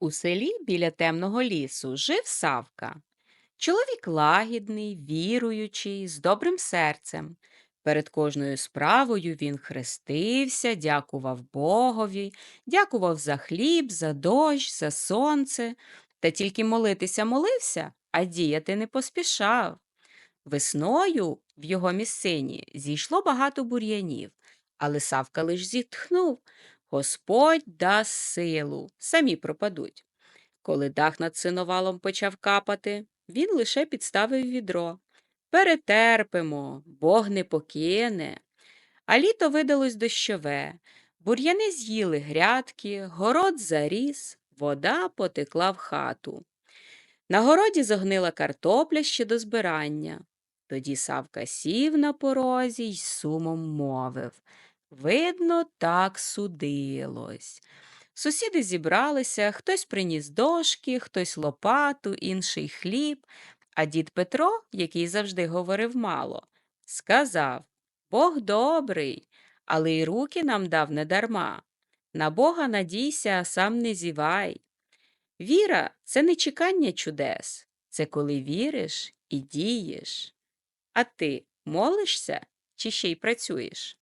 У селі біля темного лісу жив Савка. Чоловік лагідний, віруючий, з добрим серцем. Перед кожною справою він хрестився, дякував Богові, дякував за хліб, за дощ, за сонце, та тільки молитися молився, а діяти не поспішав. Весною в його місцині зійшло багато бур'янів, але Савка лиш зітхнув Господь дасть силу, самі пропадуть. Коли дах над синовалом почав капати, він лише підставив відро. Перетерпимо, Бог не покине. А літо видалось дощове. Бур'яни з'їли грядки, город заріс, вода потекла в хату. На городі зогнила картопля ще до збирання. Тоді Савка сів на порозі й сумом мовив Видно, так судилось. Сусіди зібралися, хтось приніс дошки, хтось лопату, інший хліб, а дід Петро, який завжди говорив мало, сказав Бог добрий, але й руки нам дав недарма. На Бога надійся, а сам не зівай. Віра це не чекання чудес, це коли віриш і дієш. А ти молишся чи ще й працюєш?